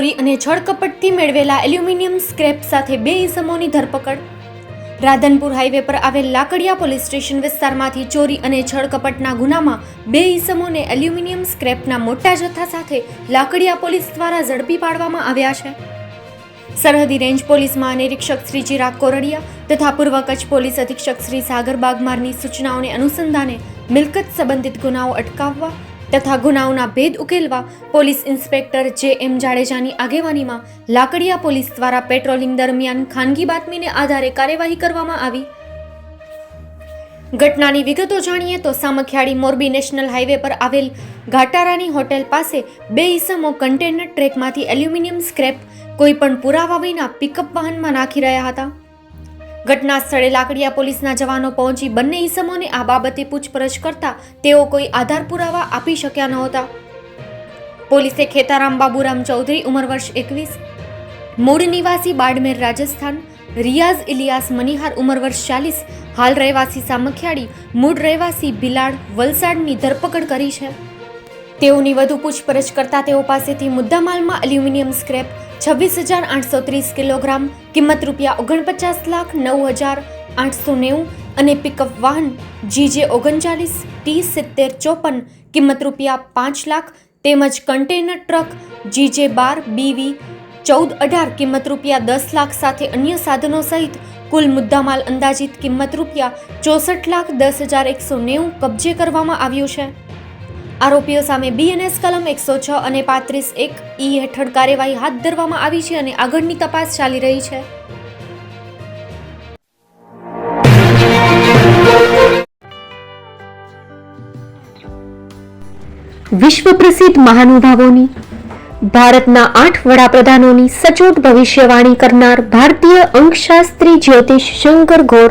ચોરી અને છળકપટથી મેળવેલા એલ્યુમિનિયમ સ્ક્રેપ સાથે બે ઇસમોની ધરપકડ. રાધનપુર હાઈવે પર આવેલ લાકડિયા પોલીસ સ્ટેશન વિસ્તારમાંથી ચોરી અને છળકપટના ગુનામાં બે ઇસમોને એલ્યુમિનિયમ સ્ક્રેપના મોટા જથ્થા સાથે લાકડિયા પોલીસ દ્વારા ઝડપી પાડવામાં આવ્યા છે. સરહદી રેન્જ પોલીસ મહાનિરીક્ષક શ્રી ચિરાગ કોરડિયા તથા પૂર્વ કચ્છ પોલીસ અધિક્ષક શ્રી સાગર બાગમારની સૂચનાઓને અનુસંધાને મિલકત સંબંધિત ગુનાઓ અટકાવવા તથા ગુનાઓના ભેદ ઉકેલવા પોલીસ ઇન્સ્પેક્ટર જે એમ જાડેજાની આગેવાનીમાં લાકડિયા પોલીસ દ્વારા પેટ્રોલિંગ દરમિયાન ખાનગી બાતમીને આધારે કાર્યવાહી કરવામાં આવી. ઘટનાની વિગતો જાણીએ તો સામખિયાળી મોરબી નેશનલ હાઈવે પર આવેલ ઘાટારાની હોટેલ પાસે બે ઈસમો કન્ટેનર ટ્રેકમાંથી એલ્યુમિનિયમ સ્ક્રેપ કોઈ પણ પુરાવા વિના પિકઅપ વાહનમાં નાખી રહ્યા હતા. ઘટના સ્થળે લાકડિયા પોલીસના જવાનો પહોંચી બંને ઈસમોને આ બાબતે પૂછપરછ કરતા તેઓ કોઈ આધાર પુરાવા આપી શક્યા નહોતા. પોલીસે ખેતારામ બાબુરામ ચૌધરી, ઉંમર વર્ષ એકવીસ, મૂળ નિવાસી બાડમેર રાજસ્થાન, રિયાઝ ઇલિયાસ મનિહાર, ઉંમર વર્ષ ચાલીસ, હાલ રહેવાસી સામખિયાળી, મૂળ રહેવાસી ભિલાડ વલસાડની ધરપકડ કરી છે. તેઓની વધુ પૂછપરછ કરતા તેઓ પાસેથી મુદ્દામાલમાં એલ્યુમિનિયમ સ્ક્રેપ છવ્વીસ હજાર આઠસો ત્રીસ કિલોગ્રામ, કિંમત રૂપિયા ઓગણપચાસ લાખ નવ હજાર આઠસો નેવું અને પિકઅપ વાહન જીજે ઓગણચાલીસ ટી સિત્તેર ચોપન, કિંમત રૂપિયા પાંચ લાખ તેમજ કન્ટેનર ટ્રક જીજે બાર બીવી ચૌદ અઢાર, કિંમત રૂપિયા દસ લાખ સાથે અન્ય સાધનો સહિત કુલ મુદ્દામાલ અંદાજિત કિંમત રૂપિયા ચોસઠ લાખ દસ હજાર એકસો નેવું કબજે કરવામાં આવ્યું છે. આરોપીઓ સામે બીએનએસ કલમ એકસો છ અને પાંત્રીસ એક ઈ હેઠળ કાર્યવાહી હાથ ધરવામાં આવી છે અને આગળની તપાસ ચાલી રહી છે. વિશ્વ પ્રસિદ્ધ મહાનુભાવોની, ભારતના આઠ વડાપ્રધાનોની સચોટ ભવિષ્યવાણી કરનાર ભારતીય અંકશાસ્ત્રી જ્યોતિષ શંકર ઘોર